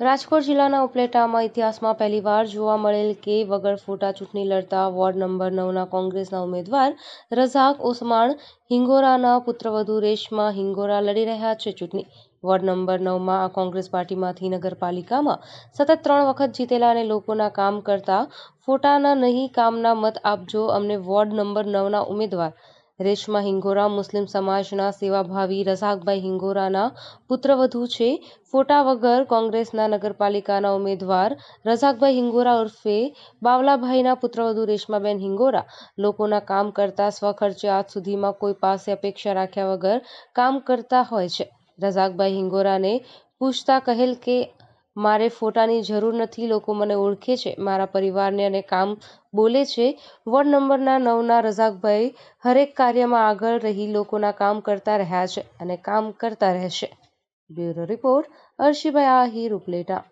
રાજકોટ જિલ્લાના ઉપલેટામાં ઇતિહાસમાં પહેલીવાર જોવા મળેલ કે વગર ફોટા ચૂંટણી લડતા વોર્ડ નંબર નવના કોંગ્રેસના ઉમેદવાર રઝાક ઓસમાણ હિંગોરાના પુત્રવધુ રેશમા હિંગોરા લડી રહ્યા છે ચૂંટણી. વોર્ડ નંબર નવમાં આ કોંગ્રેસ પાર્ટીમાંથી નગરપાલિકામાં સતત ત્રણ વખત જીતેલા અને લોકોના કામ કરતા ફોટાના નહીં કામના મત આપજો અમને વોર્ડ નંબર નવના ઉમેદવાર રેશમા હિંગોરા મુસ્લિમ સમાજના સેવાભાવી રઝાકભાઈ હિંગોરાના પુત્રવધુ છે. ફોટા વગર કોંગ્રેસના નગરપાલિકાના ઉમેદવાર રઝાકભાઈ હિંગોરા ઉર્ફે બાવલાભાઈના પુત્રવધુ રેશમાબેન હિંગોરા. લોકોના કામ કરતા સ્વખર્ચે આજ સુધીમાં કોઈ પાસે અપેક્ષા રાખ્યા વગર કામ કરતા હોય છે. રઝાકભાઈ હિંગોરાને પૂછતા કહેલ કે મારે ફોટાની જરૂર નથી, લોકો મને ઓળખે છે, મારા પરિવારને અને કામ બોલે છે. વોર્ડ નંબરના નવના રઝાકભાઈ હરેક કાર્યમાં આગળ રહી લોકોના કામ કરતા રહ્યા છે અને કામ કરતા રહેશે. બ્યુરો રિપોર્ટ અર્શીભાઈ આહિર ઉપલેટા.